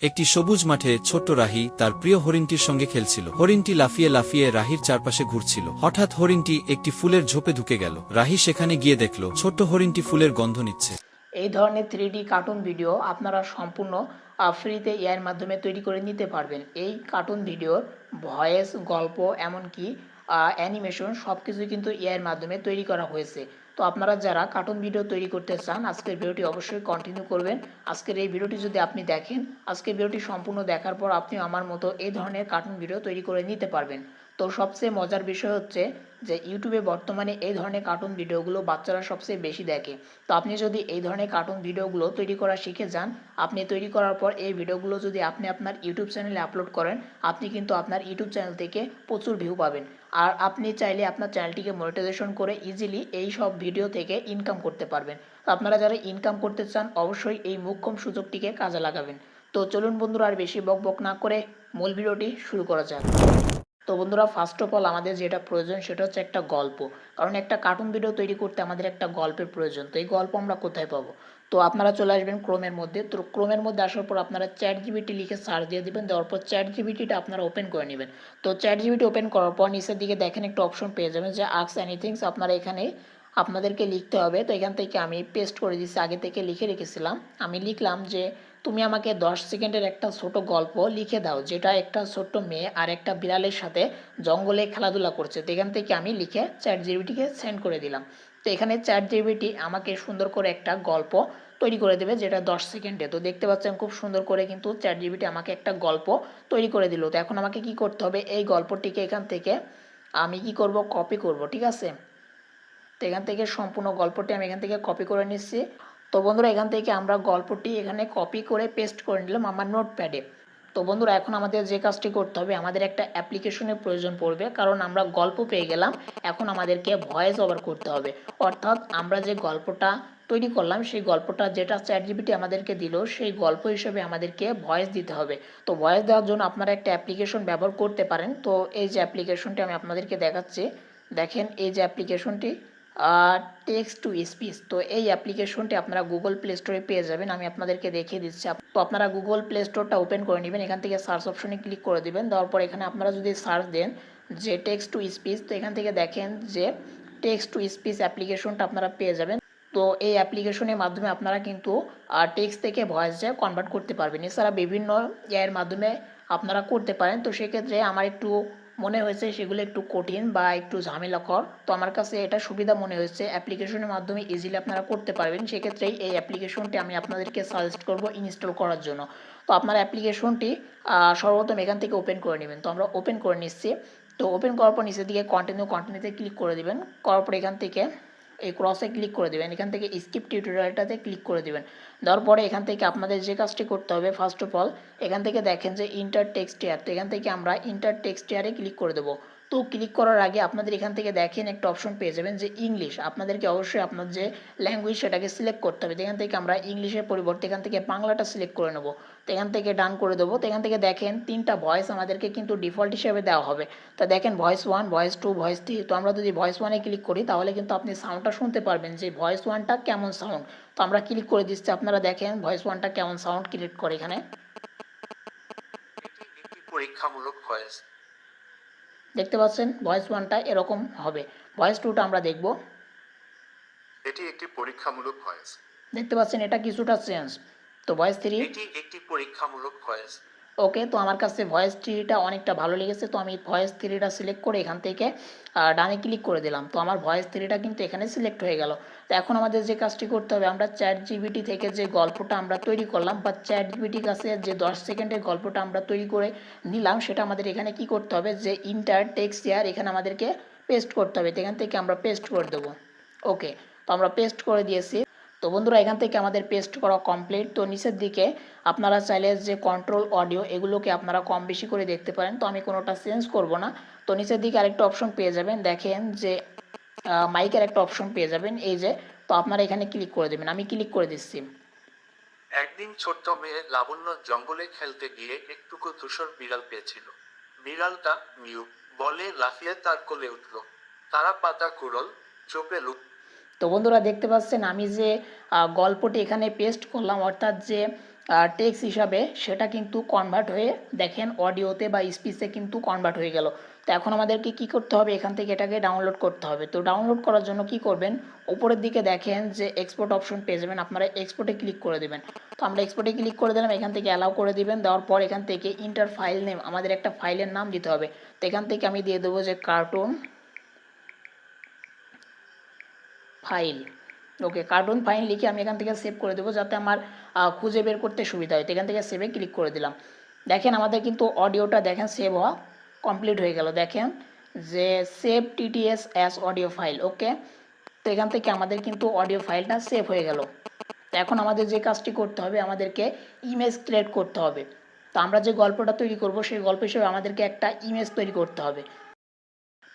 একটি সবুজ মাঠে ছোট্ট রাহি তার প্রিয় হরিণটির সঙ্গে খেলছিল। হরিণটি লাফিয়ে লাফিয়ে রাহির চারপাশে ঘুরছিল। হঠাৎ হরিণটি একটি ফুলের ঝোপে ঢুকে গেল। রাহি সেখানে গিয়ে দেখল, ছোট্ট হরিণটি ফুলের গন্ধ নিচ্ছে। এই ধরনের থ্রি কার্টুন ভিডিও আপনারা সম্পূর্ণ ফ্রিতে এআইয়ের মাধ্যমে তৈরি করে নিতে পারবেন। এই কার্টুন ভিডিওর ভয়েস গল্প, এমনকি অ্যানিমেশন সব কিছুই কিন্তু এআইয়ের মাধ্যমে তৈরি করা হয়েছে। তো আপনারা যারা কার্টুন ভিডিও তৈরি করতে চান, আজকের ভিডিওটি অবশ্যই কন্টিনিউ করবেন। আজকের এই ভিডিওটি যদি আপনি দেখেন, আজকের ভিডিওটি সম্পূর্ণ দেখার পর আপনি আমার মতো এই ধরনের কার্টুন ভিডিও তৈরি করে নিতে পারবেন। তো সবচেয়ে মজার বিষয় হচ্ছে যে ইউটিউবে বর্তমানে এই ধরনের কার্টুন ভিডিওগুলো বাচ্চারা সবচেয়ে বেশি দেখে। তো আপনি যদি এই ধরনের কার্টুন ভিডিওগুলো তৈরি করা শিখে যান, আপনি তৈরি করার পর এই ভিডিওগুলো যদি আপনি আপনার ইউটিউব চ্যানেলে আপলোড করেন, আপনি কিন্তু আপনার ইউটিউব চ্যানেল থেকে প্রচুর ভিউ পাবেন। আর আপনি চাইলে আপনার চ্যানেলটিকে মনিটাইজেশন করে ইজিলি এই সব ভিডিও থেকে ইনকাম করতে পারবেন। আপনারা যারা ইনকাম করতে চান, অবশ্যই এই মুখ্যম সুযোগটিকে কাজে লাগাবেন। তো চলুন বন্ধুরা, আর বেশি বক বক না করে মূল ভিডিওটি শুরু করা যাক। তো বন্ধুরা ফার্স্ট অফ অল আমাদের যেটা প্রয়োজন সেটা হচ্ছে একটা গল্প। কারণ একটা কার্টুন ভিডিও তৈরি করতে আমাদের একটা গল্পের প্রয়োজন। তো এই গল্প আমরা কোথায় পাবো? তো আপনারা চলে আসবেন ক্রোমের মধ্যে। তো ক্রোমের মধ্যে আসার পর আপনারা চ্যাট জিবিটি লিখে সার্চ দিয়ে দিবেন। দেওয়ার পর চ্যাট জিবিটিটা আপনারা ওপেন করে নেবেন। তো চ্যাট জিবিটি ওপেন করার পর নিচের দিকে দেখেন একটা অপশন পেয়ে যাবেন যে আক্স এনিথিংস আপনারা এখানে আপনাদেরকে লিখতে হবে। তো এখান থেকে আমি পেস্ট করে দিচ্ছি আগে থেকে লিখে রেখেছিলাম। আমি লিখলাম যে তুমি আমাকে দশ সেকেন্ডের একটা ছোট গল্প লিখে দাও, যেটা একটা ছোট্ট মেয়ে আর একটা বিড়ালের সাথে জঙ্গলে খেলাধুলা করছে। তো এখান থেকে আমি লিখে চ্যাট জিবিটিকে সেন্ড করে দিলাম। তো এখানে চ্যাট জিবিটি আমাকে সুন্দর করে একটা গল্প তৈরি করে দেবে, যেটা দশ সেকেন্ডে। তো দেখতে পাচ্ছেন খুব সুন্দর করে কিন্তু চ্যাট জিবিটি আমাকে একটা গল্প তৈরি করে দিল। তো এখন আমাকে কি করতে হবে? এই গল্পটিকে এখান থেকে আমি কি করব? কপি করব, ঠিক আছে? তো এখান থেকে সম্পূর্ণ গল্পটি আমি এখান থেকে কপি করে নিচ্ছি। তো বন্ধুরা এখান থেকে আমরা গল্পটি এখানে কপি করে পেস্ট করে নিলাম আমার নোটপ্যাডে তো বন্ধুরা এখন আমাদের যে কাজটি করতে হবে, আমাদের একটা অ্যাপ্লিকেশনের প্রয়োজন পড়বে, কারণ আমরা গল্প পেয়ে গেলাম, এখন আমাদেরকে ভয়েস ওভার করতে হবে। অর্থাৎ আমরা যে গল্পটা তৈরি করলাম, সেই গল্পটা যেটা চ্যাট জিবিটি আমাদেরকে দিল, সেই গল্প হিসেবে আমাদেরকে ভয়েস দিতে হবে। তো ভয়েস দেওয়ার জন্য আপনারা একটা অ্যাপ্লিকেশন ব্যবহার করতে পারেন। তো এই যে অ্যাপ্লিকেশনটি আমি আপনাদেরকে দেখাচ্ছি, দেখেন এই যে অ্যাপ্লিকেশনটি টেক্সট টু স্পিচ তো এই অ্যাপ্লিকেশনটি আপনারা গুগল প্লে স্টোরে পেয়ে যাবেন। আমি আপনাদেরকে দেখিয়ে দিচ্ছি। তো আপনারা গুগল প্লে স্টোরটা ওপেন করে নেবেন। এখান থেকে সার্চ অপশনে ক্লিক করে দিবেন। দেওয়ার পর এখানে আপনারা যদি সার্চ দেন যে টেক্সট টু স্পিচ তো এখান থেকে দেখেন যে টেক্সট টু স্পিচ অ্যাপ্লিকেশনটা আপনারা পেয়ে যাবেন। তো এই অ্যাপ্লিকেশনের মাধ্যমে আপনারা কিন্তু টেক্সট থেকে ভয়েসে কনভার্ট করতে পারবেন। এছাড়া বিভিন্ন এর মাধ্যমে আপনারা করতে পারেন। তো সেক্ষেত্রে আমার একটু মনে হয়েছে সেগুলো একটু কঠিন বা একটু ঝামেলাকর তো আমার কাছে এটা সুবিধা মনে হয়েছে। অ্যাপ্লিকেশনের মাধ্যমে ইজিলি আপনারা করতে পারবেন। সেক্ষেত্রেই এই অ্যাপ্লিকেশনটি আমি আপনাদেরকে সাজেস্ট করব ইনস্টল করার জন্য। তো আপনার অ্যাপ্লিকেশনটি সর্বপ্রথম এখান থেকে ওপেন করে নেবেন। তো আমরা ওপেন করে নিচ্ছি। তো ওপেন করার পর নিচের দিকে কন্টিনিউ কন্টিনিউতে ক্লিক করে দেবেন। করার পর এখান থেকে এই ক্রসে ক্লিক করে দেবেন। এখান থেকে স্কিপ টিউটোরিয়ালটাতে ক্লিক করে দেবেন। দেওয়ার পরে এখান থেকে আপনাদের যে কাজটি করতে হবে ফার্স্ট অফ অল এখান থেকে দেখেন যে ইন্টার টেক্সট এয়ার তো এখান থেকে আমরা ইন্টার টেক্সট এয়ারে ক্লিক করে দেবো। তো ক্লিক করার আগে আপনাদের এখান থেকে দেখেন একটা অপশন পেয়ে যাবেন যে ইংলিশ আপনাদেরকে অবশ্যই আপনার যে ল্যাঙ্গুয়েজ সেটাকে সিলেক্ট করতে হবে। এখান থেকে আমরা ইংলিশের পরিবর্তে এখান থেকে বাংলাটা সিলেক্ট করে নেব। তো এখান থেকে ডান করে দেবো। তো এখান থেকে দেখেন তিনটা ভয়েস আমাদেরকে কিন্তু ডিফল্ট হিসেবে দেওয়া হবে। তো দেখেন voice one voice two voice three তো আমরা যদি ভয়েস ওয়ানে ক্লিক করি, তাহলে কিন্তু আপনি সাউন্ডটা শুনতে পারবেন যে ভয়েস ওয়ানটা কেমন সাউন্ড তো আমরা ক্লিক করে দিচ্ছি। আপনারা দেখেন ভয়েস ওয়ানটা কেমন সাউন্ড ক্রিয়েট করে এখানে। পরীক্ষামূলক ভয়েস দেখতে পাচ্ছেন ভয়েস ওয়ানটা এরকম হবে। ভয়েস টুটা আমরা দেখব। এটি একটি পরীক্ষামূলক ভয়েস দেখতে পাচ্ছেন এটা কিছুটা চেঞ্জ তো ভয়েস থ্রি এটি একটি পরীক্ষামূলক ভয়েস ওকে, তো আমার কাছে ভয়েস থ্রিটা অনেকটা ভালো লেগেছে, তো আমি ভয়েস থ্রিটা সিলেক্ট করে এখান থেকে ডানে ক্লিক করে দিলাম। তো আমার ভয়েস থ্রিটা কিন্তু এখানে সিলেক্ট হয়ে গেল। তো এখন আমাদের যে কাজটি করতে হবে, আমরা চ্যাট জিবিটি থেকে যে গল্পটা আমরা তৈরি করলাম বা চ্যাট জিবিটির কাছে যে দশ সেকেন্ডের গল্পটা আমরা তৈরি করে নিলাম, সেটা আমাদের এখানে কি করতে হবে? যে ইন্টার টেক্সট ইয়ার এখানে আমাদেরকে পেস্ট করতে হবে। তো এখান থেকে আমরা পেস্ট করে দেবো। ওকে, তো আমরা পেস্ট করে দিয়েছি। তো বন্ধুরা, এখান থেকে আমাদের পেস্ট করা কমপ্লিট তো নিচের দিকে আপনারা চাইলে যে কন্ট্রোল অডিও এগুলোকে আপনারা কম বেশি করে দেখতে পারেন। তো আমি কোনোটা চেঞ্জ করব না। তো নিচের দিকে আরেকটা অপশন পেয়ে যাবেন। দেখেন যে মাইকের একটা অপশন পেয়ে যাবেন। এই যে, তো আপনারা এখানে ক্লিক করে দেবেন। আমি ক্লিক করে দিচ্ছি। একদিন ছোট্ট মেয়ে লাবণ্য জঙ্গলে খেলতে গিয়ে একটুকু ধূসর বিড়াল পেয়েছিল। বিড়ালটা মিউ বলে লাফিয়ে তার কোলে উঠল। তারা পাতা কুড়ল, চোপে লুক তো বন্ধুরা দেখতে পাচ্ছেন আমি যে গল্পটি এখানে পেস্ট করলাম, অর্থাৎ যে টেক্সট হিসাবে সেটা কিন্তু কনভার্ট হয়ে দেখেন অডিওতে বা স্পিচে কিন্তু কনভার্ট হয়ে গেল। তো এখন আমাদেরকে কি করতে হবে? এখান থেকে এটাকে ডাউনলোড করতে হবে। তো ডাউনলোড করার জন্য কি করবেন? উপরের দিকে দেখেন যে এক্সপোর্ট অপশন পেয়ে যাবেন। আপনারা এক্সপোর্টে ক্লিক করে দেবেন। তো আমরা এক্সপোর্টে ক্লিক করে দিলাম, এখান থেকে অ্যালাউ করে দিবেন। দেওয়ার পর এখান থেকে ইন্টার ফাইল নেম আমাদের একটা ফাইলের নাম দিতে হবে। তো এখান থেকে আমি দিয়ে দেবো যে cartoon file. Okay cartoon file লিখে আমি এখান থেকে সেভ করে দেবো যাতে আমার খুঁজে বের করতে সুবিধা হয়। এখান থেকে সেভে ক্লিক করে দিলাম। দেখেন আমাদের কিন্তু অডিওটা দেখেন সেভ হওয়া কমপ্লিট হয়ে গেল। দেখেন যে save TTS as audio file okay? তো এখান থেকে আমাদের কিন্তু অডিও ফাইলটা সেভ হয়ে গেল। এখন আমাদের যে কাজটি করতে হবে, আমাদেরকে ইমেজ ক্রিয়েট করতে হবে। তো আমরা যে গল্পটা তৈরি করব, সেই গল্প হিসেবে আমাদেরকে একটা ইমেজ তৈরি করতে হবে।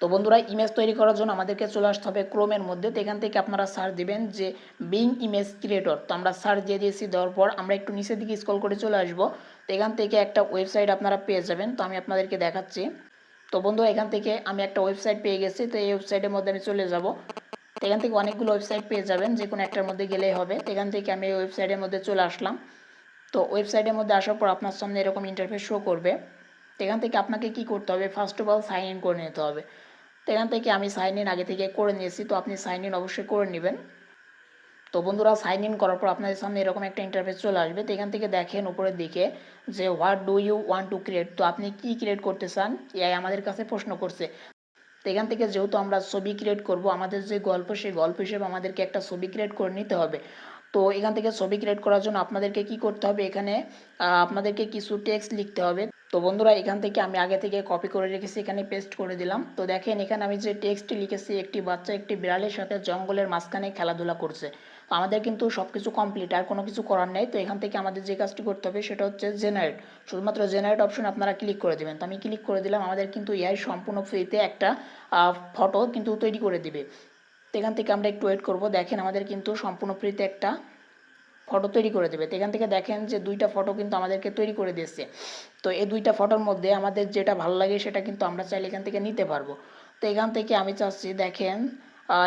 তো বন্ধুরা ইমেজ তৈরি করার জন্য আমাদেরকে চলে আসতে হবে ক্রোমের মধ্যে। তো এখান থেকে আপনারা সার্চ দিবেন যে বিং ইমেজ ক্রিয়েটর তো আমরা সার্চ দিয়ে দিয়েছি, দেওয়ার পর আমরা একটু নিচের দিকে স্ক্রল করে চলে আসব। তো এখান থেকে একটা ওয়েবসাইট আপনারা পেয়ে যাবেন। তো আমি আপনাদেরকে দেখাচ্ছি। তো বন্ধুরা, এখান থেকে আমি একটা ওয়েবসাইট পেয়ে গেছি। তো এই ওয়েবসাইটের মধ্যে আমি চলে যাব। তো এখান থেকে অনেকগুলো ওয়েবসাইট পেয়ে যাবেন, যে কোনো একটার মধ্যে গেলেই হবে। তো এখান থেকে আমি এই ওয়েবসাইটের মধ্যে চলে আসলাম। তো ওয়েবসাইটের মধ্যে আসার পর আপনার সামনে এরকম ইন্টারফেস শো করবে। তো এখান থেকে আপনাকে কি করতে হবে? First of all sign in করে নিতে হবে। এখান থেকে আমি সাইন ইন আগে থেকে করে নিয়েছি, তো আপনি সাইন ইন অবশ্যই করে নেবেন। তো বন্ধুরা সাইন ইন করার পর আপনাদের সামনে এরকম একটা ইন্টারফেস চলে আসবে। তো এখান থেকে দেখেন উপরের দিকে যে what do you want to create তো আপনি কি ক্রিয়েট করতে চান? এআই আমাদের কাছে প্রশ্ন করছে। তো এখান থেকে যেহেতু আমরা ছবি ক্রিয়েট করব, আমাদের যে গল্প, সেই গল্প হিসেবে আমাদেরকে একটা ছবি ক্রিয়েট করে নিতে হবে। তো এখান থেকে ছবি ক্রিয়েট করার জন্য আপনাদেরকে কি করতে হবে? এখানে আপনাদেরকে কিছু টেক্সট লিখতে হবে। তো বন্ধুরা, এখান থেকে আমি আগে থেকে কপি করে রেখেছি, এখানে পেস্ট করে দিলাম। তো দেখেন, এখানে আমি যে টেক্সটটি লিখেছি, একটি বাচ্চা একটি বিড়ালের সাথে জঙ্গলের মাঝখানে খেলাধুলা করছে। তো আমাদের কিন্তু সব কিছু কমপ্লিট আর কোনো কিছু করার নেই। তো এখান থেকে আমাদের যে কাজটি করতে হবে, সেটা হচ্ছে জেনারেট শুধুমাত্র জেনারেট অপশন আপনারা ক্লিক করে দেবেন। তো আমি ক্লিক করে দিলাম, আমাদের কিন্তু এআই সম্পূর্ণ ফ্রিতে একটা ফটো কিন্তু তৈরি করে দিবে। তো এখান থেকে আমরা একটু ওয়েট করব। দেখেন, আমাদের কিন্তু সম্পূর্ণ ফ্রিতে একটা ফটো তৈরি করে দেবে। তো এখান থেকে দেখেন যে দুইটা ফটো কিন্তু আমাদেরকে তৈরি করে দিয়েছে। তো এই দুইটা ফটোর মধ্যে আমাদের যেটা ভালো লাগে সেটা কিন্তু আমরা চাইলে এখান থেকে নিতে পারব। তো এখান থেকে আমি চাচ্ছি দেখেন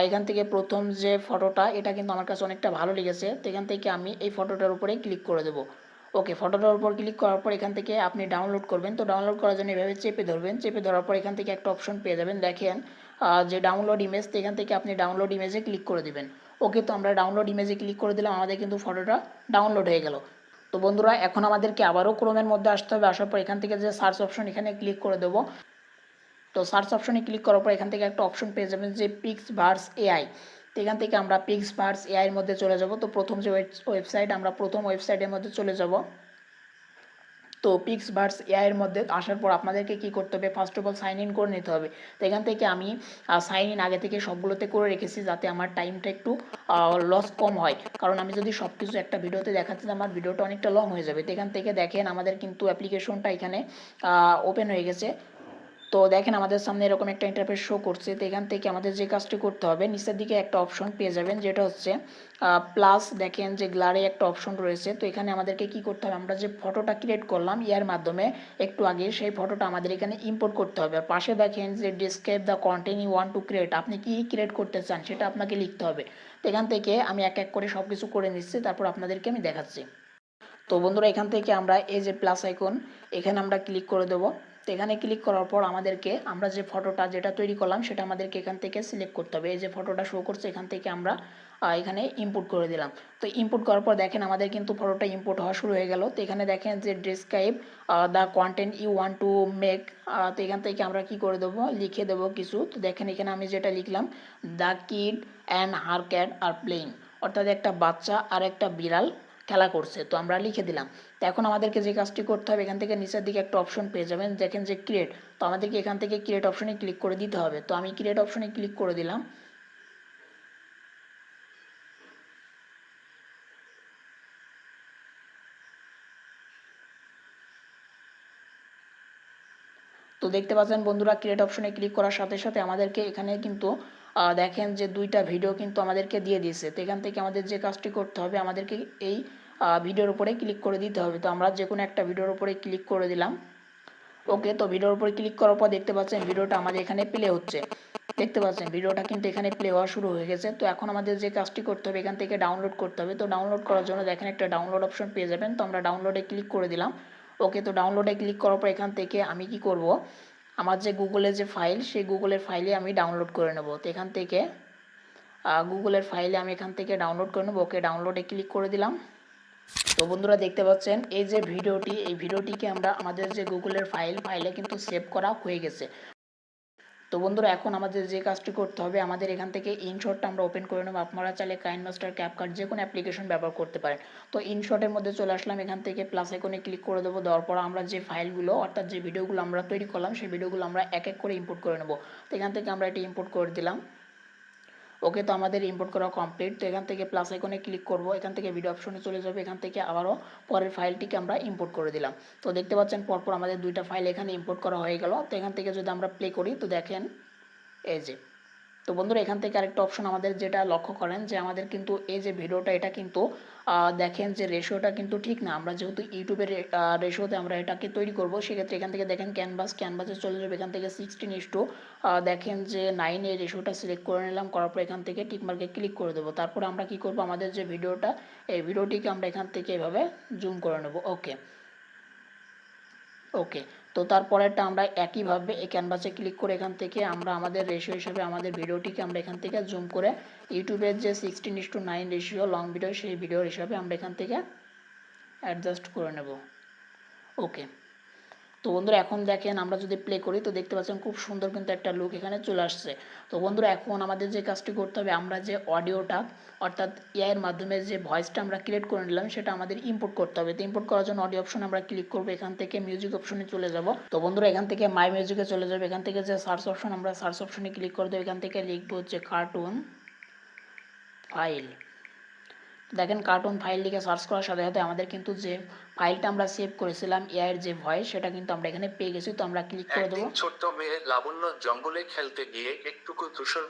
এখান থেকে প্রথম যে ফটোটা, এটা কিন্তু আমার কাছে অনেকটা ভালো লেগেছে। তো এখান থেকে আমি এই ফটোটার উপরে ক্লিক করে দেবো। ওকে, ফটোটার উপর ক্লিক করার পর এখান থেকে আপনি ডাউনলোড করবেন। তো ডাউনলোড করার জন্য এভাবে চেপে ধরবেন। চেপে ধরার পর এখান থেকে একটা অপশন পেয়ে যাবেন। দেখেন যে ডাউনলোড ইমেজ তো এখান থেকে আপনি ডাউনলোড ইমেজে ক্লিক করে দিবেন। ওকে তো আমরা ডাউনলোড ইমেজে ক্লিক করে দিলাম, আমাদের কিন্তু ফটোটা ডাউনলোড হয়ে গেল। তো বন্ধুরা, এখন আমাদেরকে আবারও ক্রোমের মধ্যে আসতে হবে, আসার পর এখান থেকে যে সার্চ অপশন এখানে ক্লিক করে দেবো। তো সার্চ অপশনে ক্লিক করার পর এখান থেকে একটা অপশন পেয়ে যাবেন যে পিক্স ভার্স এআই তো এখান থেকে আমরা পিক্স ভার্স এআইয়ের মধ্যে চলে যাব। তো প্রথম যে ওয়েবসাইট আমরা প্রথম ওয়েবসাইটের মধ্যে চলে যাব। তো পিক্স ভার্স এআইয়ের মধ্যে আসার পর আপনাদেরকে কি করতে হবে? First of all sign in করে নিতে হবে। তো এখান থেকে আমি সাইন ইন আগে থেকে সবগুলোতে করে রেখেছি যাতে আমার টাইমটা একটু লস কম হয়। কারণ আমি যদি সব কিছু একটা ভিডিওতে দেখাচ্ছি, আমার ভিডিওটা অনেকটা লং হয়ে যাবে। তো এখান থেকে দেখেন, আমাদের কিন্তু অ্যাপ্লিকেশনটা এখানে ওপেন হয়ে গেছে। তো দেখেন আমাদের সামনে এরকম একটা ইন্টারফেস শো করছে, তো এখান থেকে আমাদের যে কাজটি করতে হবে, নিচের দিকে একটা অপশন পেয়ে যাবেন, যেটা হচ্ছে প্লাস দেখেন যে গ্লারে একটা অপশন রয়েছে, তো এখানে আমাদেরকে কি করতে হবে, আমরা যে ফটোটা ক্রিয়েট করলাম, ইয়ার মাধ্যমে একটু আগে সেই ফটোটা আমাদের এখানে ইম্পোর্ট করতে হবে, আর পাশে দেখেন যে describe the content you want to create আপনি কি ক্রিয়েট করতে চান সেটা আপনাকে লিখতে হবে, তো এখান থেকে আমি এক এক করে সব কিছু করে নিচ্ছি, তারপর আপনাদেরকে আমি দেখাচ্ছি। তো বন্ধুরা, এখান থেকে আমরা এই যে প্লাস আইকন এখানে আমরা ক্লিক করে দেবো। তো এখানে ক্লিক করার পর আমাদেরকে আমরা যে ফটোটা যেটা তৈরি করলাম সেটা আমাদেরকে এখান থেকে সিলেক্ট করতে হবে। এই যে ফটোটা শো করছে, এখান থেকে আমরা এখানে ইনপুট করে দিলাম। তো ইনপুট করার পর দেখেন আমাদের কিন্তু ফটোটা ইম্পোর্ট হওয়া শুরু হয়ে গেল। তো এখানে দেখেন যে describe the content you want to make তো এখান থেকে আমরা কি করে দেবো? লিখে দেবো কিছু। তো দেখেন এখানে আমি যেটা লিখলাম the kid and her cat are playing অর্থাৎ একটা বাচ্চা আর একটা বিড়াল খেলা করছে, তো আমরা লিখে দিলাম। তো এখন আমাদেরকে যে কাজটি করতে হবে, এখান থেকে নিচের দিকে একটা অপশন পেয়ে যাবেন। দেখেন যে ক্রিয়েট তো আমাদেরকে এখান থেকে ক্রিয়েট অপশনে ক্লিক করে দিতে হবে। তো আমি ক্রিয়েট অপশনে ক্লিক করে দিলাম। তো দেখতে পাচ্ছেন বন্ধুরা ক্রিয়েট অপশনে ক্লিক করার সাথে সাথে আমাদেরকে এখানে কিন্তু দেখেন যে দুইটা ভিডিও কিন্তু আমাদেরকে দিয়ে দিয়েছে। তো এখান থেকে আমাদের যে কাজটি করতে হবে, আমাদেরকে এই ভিডিওর উপরে ক্লিক করে দিতে হবে। তো আমরা যে কোনো একটা ভিডিওর উপরে ক্লিক করে দিলাম। ওকে তো ভিডিওর উপরে ক্লিক করার পর দেখতে পাচ্ছেন ভিডিওটা আমাদের এখানে প্লে হচ্ছে। দেখতে পাচ্ছেন ভিডিওটা কিন্তু এখানে প্লে হওয়া শুরু হয়ে গেছে। তো এখন আমাদের যে কাজটি করতে হবে, এখান থেকে ডাউনলোড করতে হবে। তো ডাউনলোড করার জন্য দেখেন একটা ডাউনলোড অপশন পেয়ে যাবেন। তো আমরা ডাউনলোডে ক্লিক করে দিলাম। ওকে তো ডাউনলোডে ক্লিক করার পর এখান থেকে আমি কি করব? আমার যে গুগলের যে ফাইল সেই গুগলের ফাইলে আমি ডাউনলোড করে নেব। তো এখান থেকে গুগলের ফাইলে আমি এখান থেকে ডাউনলোড করে নেব। ওকে ডাউনলোডে ক্লিক করে দিলাম। তো বন্ধুরা দেখতে পাচ্ছেন, এই যে ভিডিওটি, এই ভিডিওটিকে আমরা আমাদের যে গুগলের ফাইল ফাইলে কিন্তু সেভ করা হয়ে গেছে। তো বন্ধুরা, এখন আমাদের যে কাজটি করতে হবে, আমাদের এখান থেকে ইনশটটা আমরা ওপেন করে নেব। আপনারা চাইলে কাইন মাস্টার ক্যাপকার্ট যে কোনো অ্যাপ্লিকেশন ব্যবহার করতে পারেন। তো ইনশটের মধ্যে চলে আসলাম, এখান থেকে প্লাস আইকনে ক্লিক করে দেবো। দেওয়ার পর আমরা যে ফাইলগুলো অর্থাৎ যে ভিডিওগুলো আমরা তৈরি করলাম, সেই ভিডিওগুলো আমরা এক এক করে ইম্পোর্ট করে নেব। তো এখান থেকে আমরা এটি ইম্পোর্ট করে দিলাম। ওকে তো আমাদের ইম্পোর্ট করা কমপ্লিট তো এখান থেকে প্লাস আইকনে ক্লিক করব, এখান থেকে ভিডিও অপশনে চলে যাবে, এখান থেকে আবারও পরের ফাইলটিকে আমরা ইম্পোর্ট করে দিলাম। তো দেখতে পাচ্ছেন পরপর আমাদের দুইটা ফাইল এখানে ইম্পোর্ট করা হয়ে গেল। তো এখান থেকে যদি আমরা প্লে করি, তো দেখেন এই যে। তো বন্ধুরা, এখান থেকে আরেকটা অপশন আমাদের যেটা লক্ষ্য করেন যে আমাদের কিন্তু এই যে ভিডিওটা এটা কিন্তু দেখেন যে রেশিওটা কিন্তু ঠিক না। আমরা যেহেতু ইউটিউবের রেশিওতে আমরা এটাকে তৈরি করব, সেক্ষেত্রে এখান থেকে দেখেন ক্যানভাস ক্যানভাসে চলে যাবে। এখান থেকে সিক্সটিন ইস টু দেখেন যে নাইন এই রেশিওটা সিলেক্ট করে নিলাম, করার পর এখান থেকে টিকমার্কে ক্লিক করে দেবো। তারপরে আমরা কি করব? আমাদের যে ভিডিওটা এই ভিডিওটিকে আমরা এখান থেকে এভাবে জুম করে নেব। ওকে ওকে তো তারপরেরটা আমরা একইভাবে এই ক্যানভাসে ক্লিক করে এখান থেকে আমরা আমাদের রেশিও হিসাবে আমাদের ভিডিওটিকে আমরা এখান থেকে জুম করে ইউটিউবের যে sixteen is to nine ratio long video সেই ভিডিওর হিসাবে আমরা এখান থেকে অ্যাডজাস্ট করে নেব। ওকে তো বন্ধুরা এখন দেখেন আমরা যদি প্লে করি, তো দেখতে পাচ্ছেন খুব সুন্দর কিন্তু একটা লুক এখানে চলে আসছে। তো বন্ধুরা এখন আমাদের যে কাজটি করতে হবে, আমরা যে অডিওটা, অর্থাৎ এআইয়ের মাধ্যমে যে ভয়েসটা আমরা ক্রিয়েট করে নিলাম, সেটা আমাদের ইম্পোর্ট করতে হবে। তো ইম্পোর্ট করার জন্য অডিও অপশন আমরা ক্লিক করব, এখান থেকে মিউজিক অপশনে চলে যাব। তো বন্ধুরা এখান থেকে মাই মিউজিকে চলে যাবে, এখান থেকে যে সার্চ অপশন আমরা সার্চ অপশনে ক্লিক করে দেবো, এখান থেকে লিখব হচ্ছে কার্টুন ফাইল দেখেন কার্টুন ফাইল লিখে সার্চ করার সাথে সাথে আমাদের কিন্তু যে ফাইলটা আমরা সেভ করেছিলাম এআইয়ের যে ভয়েস সেটা কিন্তু আমরা এখানে পেয়ে গেছি। তো আমরা ক্লিক করে দেবো। ছোট্ট মেয়ে লাবণ্য জঙ্গলে খেলতে গিয়ে একটুকু ধূসর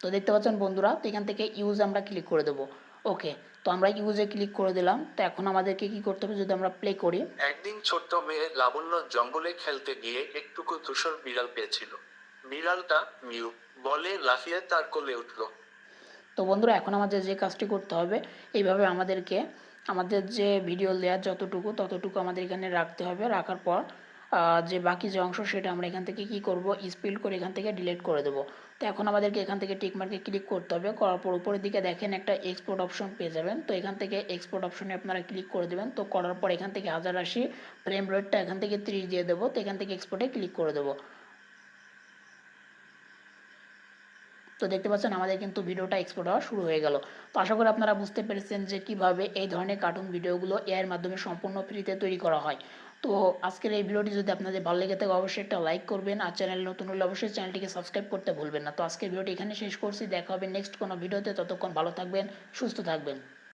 তো দেখতে পাচ্ছেন বন্ধুরা তো এখান থেকে ইউজ আমরা ক্লিক করে দেবো। ওকে তো আমরা ইউজে ক্লিক করে দিলাম। তো এখন আমাদেরকে কি করতে হবে যদি আমরা প্লে করি? একদিন ছোট্ট মেয়ে লাবণ্য জঙ্গলে খেলতে গিয়ে একটুকু ধূসর বিড়াল পেয়েছিল। বিড়ালটা মিউ বলে লাফিয়ে তার কোলে উঠল। তো বন্ধুরা, এখন আমাদের যে কাজটি করতে হবে, এইভাবে আমাদেরকে, আমাদের যে ভিডিও লেয়ার যতটুকু, ততটুকু আমাদের এখানে রাখতে হবে। রাখার পর যে বাকি যে অংশ, সেটা আমরা এখান থেকে কি করব? স্পিড করে এখান থেকে ডিলিট করে দেবো। তো এখন আমাদেরকে এখান থেকে টিক মার্কে ক্লিক করতে হবে। করার পর উপরের দিকে দেখেন একটা এক্সপোর্ট অপশন পেয়ে যাবেন। তো এখান থেকে এক্সপোর্ট অপশনে আপনারা ক্লিক করে দেবেন। তো করার পর এখান থেকে হাজার আশি ফ্রেম রেটটা এখান থেকে ত্রিশ দিয়ে দেবো। তো এখান থেকে এক্সপোর্টে ক্লিক করে দেবো। তো দেখতে পাচ্ছেন আমাদের কিন্তু ভিডিওটা এক্সপোর্ট হওয়া শুরু হয়ে গেল। তো আশা করি আপনারা বুঝতে পেরেছেন যে কীভাবে এই ধরনের কার্টুন ভিডিওগুলো এআইয়ের মাধ্যমে সম্পূর্ণ ফ্রিতে তৈরি করা হয়। তো আজকের এই ভিডিওটি যদি আপনাদের ভালো লেগে থাকে, অবশ্যই একটা লাইক করবেন আর চ্যানেল নতুন হলে অবশ্যই চ্যানেলটিকে সাবস্ক্রাইব করতে ভুলবেন না। তো আজকের ভিডিওটি এখানে শেষ করছি। দেখা হবে নেক্সট কোনো ভিডিওতে। ততক্ষণ ভালো থাকবেন, সুস্থ থাকবেন।